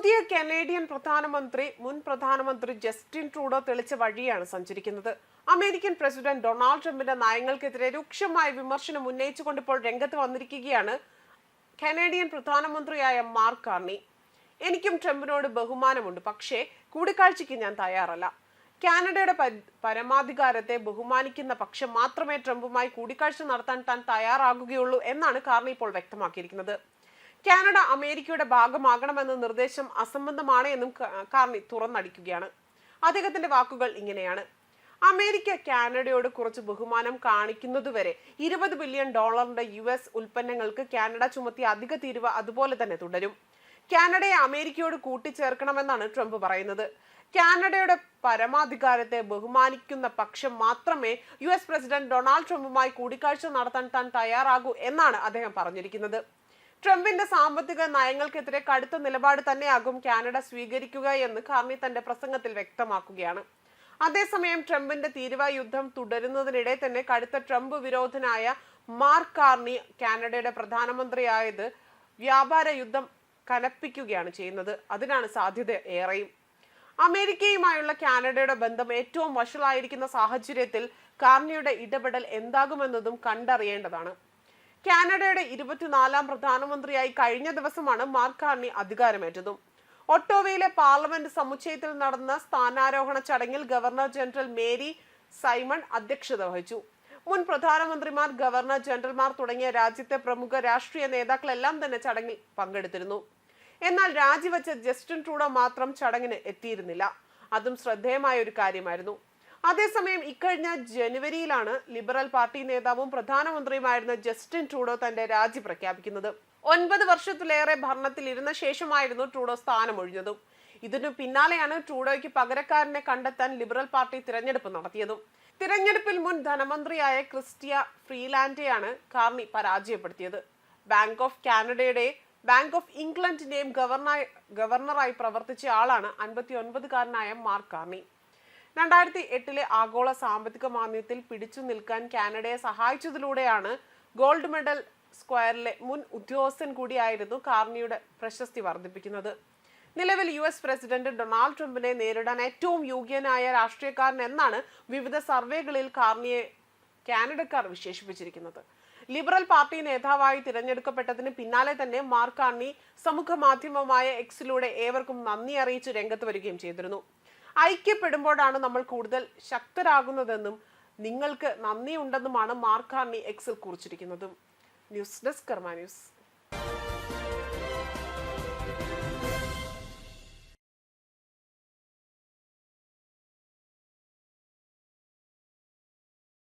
പുതിയ കനേഡിയൻ പ്രധാനമന്ത്രി മുൻ പ്രധാനമന്ത്രി ജസ്റ്റിൻ ട്രൂഡോ തെളിച്ച വഴിയാണ് സഞ്ചരിക്കുന്നത്. അമേരിക്കൻ പ്രസിഡന്റ് ഡൊണാൾഡ് ട്രംപിന്റെ നയങ്ങൾക്കെതിരെ രൂക്ഷമായ വിമർശനം ഉന്നയിച്ചുകൊണ്ട് ഇപ്പോൾ രംഗത്ത് വന്നിരിക്കുകയാണ് കനേഡിയൻ പ്രധാനമന്ത്രിയായ മാർക്ക് കാർണി. എനിക്കും ട്രംപിനോട് ബഹുമാനമുണ്ട്. പക്ഷേ കൂടിക്കാഴ്ചയ്ക്ക് ഞാൻ തയ്യാറല്ല. കാനഡയുടെ പരമാധികാരത്തെ ബഹുമാനിക്കുന്ന പക്ഷം മാത്രമേ ട്രംപുമായി കൂടിക്കാഴ്ച നടത്താൻ താൻ തയ്യാറാകുകയുള്ളൂ എന്നാണ് കാർണി ഇപ്പോൾ വ്യക്തമാക്കിയിരിക്കുന്നത്. കാനഡ അമേരിക്കയുടെ ഭാഗമാകണമെന്ന നിർദ്ദേശം അസംബന്ധമാണ് എന്നും കാർണി തുറന്നടിക്കുകയാണ്. അദ്ദേഹത്തിന്റെ വാക്കുകൾ ഇങ്ങനെയാണ്. അമേരിക്ക കാനഡയോട് കുറച്ച് ബഹുമാനം കാണിക്കുന്നതുവരെ ഇരുപത് ബില്യൺ ഡോളറിന്റെ യു എസ് ഉൽപ്പന്നങ്ങൾക്ക് കാനഡ ചുമത്തിയ അധിക തീരുവ അതുപോലെ തന്നെ തുടരും. കാനഡയെ അമേരിക്കയോട് കൂട്ടിച്ചേർക്കണമെന്നാണ് ട്രംപ് പറയുന്നത്. കാനഡയുടെ പരമാധികാരത്തെ ബഹുമാനിക്കുന്ന പക്ഷം മാത്രമേ യു എസ് പ്രസിഡന്റ് ഡൊണാൾഡ് ട്രംപുമായി കൂടിക്കാഴ്ച നടത്താൻ താൻ തയ്യാറാകൂ എന്നാണ് അദ്ദേഹം പറഞ്ഞിരിക്കുന്നത്. ട്രംപിന്റെ സാമ്പത്തിക നയങ്ങൾക്കെതിരെ കടുത്ത നിലപാട് തന്നെയാകും കാനഡ സ്വീകരിക്കുക എന്ന് കാർണി തന്റെ പ്രസംഗത്തിൽ വ്യക്തമാക്കുകയാണ്. അതേസമയം ട്രംപിന്റെ തീരുവ യുദ്ധം തുടരുന്നതിനിടെ തന്നെ കടുത്ത ട്രംപ് വിരോധനായ മാർക്ക് കാർണി കാനഡയുടെ പ്രധാനമന്ത്രിയായത് വ്യാപാര യുദ്ധം കനപ്പിക്കുകയാണ് ചെയ്യുന്നത്. അതിനാണ് സാധ്യത ഏറെയും. അമേരിക്കയുമായുള്ള കാനഡയുടെ ബന്ധം ഏറ്റവും വഷളായിരിക്കുന്ന സാഹചര്യത്തിൽ കാർണിയുടെ ഇടപെടൽ എന്താകുമെന്നതും കണ്ടറിയേണ്ടതാണ്. കാനഡയുടെ ഇരുപത്തിനാലാം പ്രധാനമന്ത്രിയായി കഴിഞ്ഞ ദിവസമാണ് മാർക്ക് കാർണി അധികാരമേറ്റതും. ഒട്ടോവയിലെ പാർലമെന്റ് സമുച്ചയത്തിൽ നടന്ന സ്ഥാനാരോഹണ ചടങ്ങിൽ ഗവർണർ ജനറൽ മേരി സൈമൺ അധ്യക്ഷത വഹിച്ചു. മുൻ പ്രധാനമന്ത്രിമാർ ഗവർണർ ജനറൽമാർ തുടങ്ങിയ രാജ്യത്തെ പ്രമുഖ രാഷ്ട്രീയ നേതാക്കളെല്ലാം തന്നെ ചടങ്ങിൽ പങ്കെടുത്തിരുന്നു. എന്നാൽ രാജിവെച്ച ജസ്റ്റിൻ ട്രൂഡോ മാത്രം ചടങ്ങിന് എത്തിയിരുന്നില്ല. അതും ശ്രദ്ധേയമായ ഒരു കാര്യമായിരുന്നു. അതേസമയം ഇക്കഴിഞ്ഞ ജനുവരിയിലാണ് ലിബറൽ പാർട്ടി നേതാവും പ്രധാനമന്ത്രിയുമായിരുന്ന ജസ്റ്റിൻ ട്രൂഡോ തന്റെ രാജി പ്രഖ്യാപിക്കുന്നത്. ഒൻപത് വർഷത്തിലേറെ ഭരണത്തിൽ ഇരുന്ന ശേഷമായിരുന്നു ട്രൂഡോ സ്ഥാനമൊഴിഞ്ഞതും. ഇതിനു പിന്നാലെയാണ് ട്രൂഡോയ്ക്ക് പകരക്കാരനെ കണ്ടെത്താൻ ലിബറൽ പാർട്ടി തിരഞ്ഞെടുപ്പ് നടത്തിയതും. തിരഞ്ഞെടുപ്പിൽ മുൻ ധനമന്ത്രിയായ ക്രിസ്റ്റിയ ഫ്രീലാൻഡെയാണ് കാർണി പരാജയപ്പെടുത്തിയത്. ബാങ്ക് ഓഫ് കാനഡയുടെ ബാങ്ക് ഓഫ് ഇംഗ്ലണ്ടിന്റെയും ഗവർണർ ഗവർണറായി പ്രവർത്തിച്ച ആളാണ് അൻപത്തി ഒൻപതുകാരനായ മാർക്ക് കാർണി. രണ്ടായിരത്തി എട്ടിലെ ആഗോള സാമ്പത്തിക മാന്ദ്യത്തിൽ പിടിച്ചു നിൽക്കാൻ കാനഡയെ സഹായിച്ചതിലൂടെയാണ് ഗോൾഡ് മെഡൽ സ്ക്വയറിലെ മുൻ ഉദ്യോഗസ്ഥൻ കൂടിയായിരുന്നു കാർണിയുടെ പ്രശസ്തി വർദ്ധിപ്പിക്കുന്നത്. നിലവിൽ യു എസ് പ്രസിഡന്റ് ഡൊണാൾഡ് ട്രംപിനെ നേരിടാൻ ഏറ്റവും യോഗ്യനായ രാഷ്ട്രീയക്കാരൻ എന്നാണ് വിവിധ സർവേകളിൽ കാർണിയെ കാനഡക്കാർ വിശേഷിപ്പിച്ചിരിക്കുന്നത്. ലിബറൽ പാർട്ടി നേതാവായി തിരഞ്ഞെടുക്കപ്പെട്ടതിന് പിന്നാലെ തന്നെ മാർക്ക് കാർണി സമൂഹ മാധ്യമമായ എക്സിലൂടെ ഏവർക്കും നന്ദി അറിയിച്ച് രംഗത്ത് വരികയും ചെയ്തിരുന്നു. ഐക്യപ്പെടുമ്പോഴാണ് നമ്മൾ കൂടുതൽ ശക്തരാകുന്നതെന്നും നിങ്ങൾക്ക് നന്ദിയുണ്ടെന്നുമാണ് മാർക്കാർണി എക്സിൽ കുറിച്ചിരിക്കുന്നതും. News desk Karma news.